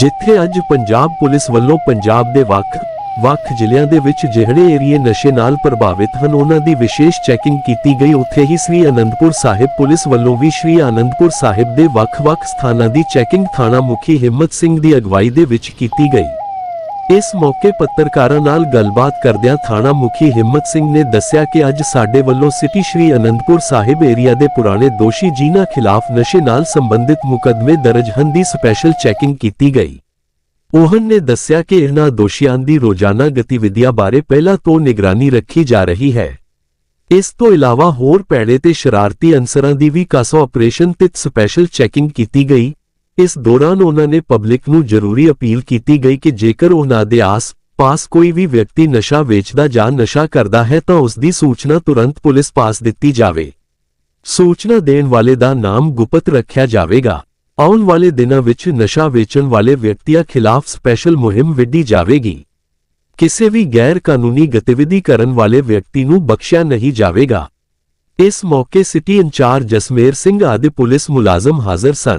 ਜਿੱਥੇ ਅੱਜ ਪੰਜਾਬ ਪੁਲਿਸ ਵੱਲੋਂ ਪੰਜਾਬ ਦੇ ਵੱਖ ਵੱਖ ਜ਼ਿਲ੍ਹਿਆਂ ਦੇ ਵਿੱਚ ਜਿਹੜੇ ਏਰੀਏ ਨਸ਼ੇ ਨਾਲ ਪ੍ਰਭਾਵਿਤ ਹਨ, ਉਹਨਾਂ ਦੀ ਵਿਸ਼ੇਸ਼ ਚੈਕਿੰਗ ਕੀਤੀ ਗਈ। ਉੱਥੇ ਹੀ ਸ੍ਰੀ ਅਨੰਦਪੁਰ ਸਾਹਿਬ ਪੁਲਿਸ ਵੱਲੋਂ ਵੀ ਸ੍ਰੀ ਅਨੰਦਪੁਰ ਸਾਹਿਬ ਦੇ ਵੱਖ-ਵੱਖ ਸਥਾਨਾਂ ਦੀ ਚੈਕਿੰਗ ਥਾਣਾ ਮੁਖੀ ਹਿੰਮਤ ਸਿੰਘ ਦੀ ਅਗਵਾਈ ਦੇ ਵਿੱਚ ਕੀਤੀ ਗਈ। ਇਸ ਮੌਕੇ ਪੱਤਰਕਾਰਾਂ ਨਾਲ ਗੱਲਬਾਤ ਕਰਦਿਆਂ ਥਾਣਾ ਮੁਖੀ ਹਿੰਮਤ ਸਿੰਘ ਨੇ ਦੱਸਿਆ ਕਿ ਅੱਜ ਸਾਡੇ ਵੱਲੋਂ ਸਿਟੀ ਸ਼੍ਰੀ ਅਨੰਦਪੁਰ ਸਾਹਿਬ ਏਰੀਆ ਦੇ ਪੁਰਾਣੇ ਦੋਸ਼ੀ ਜਿਨ੍ਹਾਂ ਖਿਲਾਫ ਨਸ਼ੇ ਨਾਲ ਸੰਬੰਧਿਤ ਮੁਕੱਦਮੇ ਦਰਜ ਹਨ ਦੀ ਸਪੈਸ਼ਲ ਚੈਕਿੰਗ ਕੀਤੀ ਗਈ। ਉਹਨ ਨੇ ਦੱਸਿਆ ਕਿ ਇਹਨਾਂ ਦੋਸ਼ੀਆਂ ਦੀ ਰੋਜ਼ਾਨਾ ਗਤੀਵਿਧੀਆਂ ਬਾਰੇ ਪਹਿਲਾਂ ਤੋਂ ਨਿਗਰਾਨੀ ਰੱਖੀ ਜਾ ਰਹੀ ਹੈ। ਇਸ ਤੋਂ ਇਲਾਵਾ ਹੋਰ ਪੈੜੇ ਤੇ ਸ਼ਰਾਰਤੀ ਅਨਸਰਾਂ ਦੀ ਵੀ ਕਾਸੋ ਆਪਰੇਸ਼ਨ ਤੇ ਸਪੈਸ਼ਲ ਚੈਕਿੰਗ ਕੀਤੀ ਗਈ। ਇਸ ਦੌਰਾਨ ਉਹਨਾਂ ਨੇ ਪਬਲਿਕ ਨੂੰ ਜ਼ਰੂਰੀ ਅਪੀਲ ਕੀਤੀ ਗਈ ਕਿ ਜੇਕਰ ਉਹਨਾਂ ਦੇ ਆਸ-ਪਾਸ ਕੋਈ ਵੀ ਵਿਅਕਤੀ ਨਸ਼ਾ ਵੇਚਦਾ ਜਾਂ ਨਸ਼ਾ ਕਰਦਾ ਹੈ ਤਾਂ ਉਸ ਦੀ ਸੂਚਨਾ ਤੁਰੰਤ ਪੁਲਿਸ ਪਾਸ ਦਿੱਤੀ ਜਾਵੇ। ਸੂਚਨਾ ਦੇਣ ਵਾਲੇ ਦਾ ਨਾਮ ਗੁਪਤ ਰੱਖਿਆ ਜਾਵੇਗਾ। ਆਉਣ ਵਾਲੇ ਦਿਨਾਂ ਵਿੱਚ ਨਸ਼ਾ ਵੇਚਣ ਵਾਲੇ ਵਿਅਕਤੀਆਂ ਖਿਲਾਫ ਸਪੈਸ਼ਲ ਮੁਹਿੰਮ ਵਿੱਢੀ ਜਾਵੇਗੀ। ਕਿਸੇ ਵੀ ਗੈਰ ਕਾਨੂੰਨੀ ਗਤੀਵਿਧੀ ਕਰਨ ਵਾਲੇ ਵਿਅਕਤੀ ਨੂੰ ਬਖਸ਼ਿਆ ਨਹੀਂ ਜਾਵੇਗਾ। ਇਸ ਮੌਕੇ ਸਿਟੀ ਇੰਚਾਰਜ ਜਸਮੇਰ ਸਿੰਘ ਆਦਿ ਪੁਲਿਸ ਮੁਲਾਜ਼ਮ ਹਾਜ਼ਰ ਸਨ।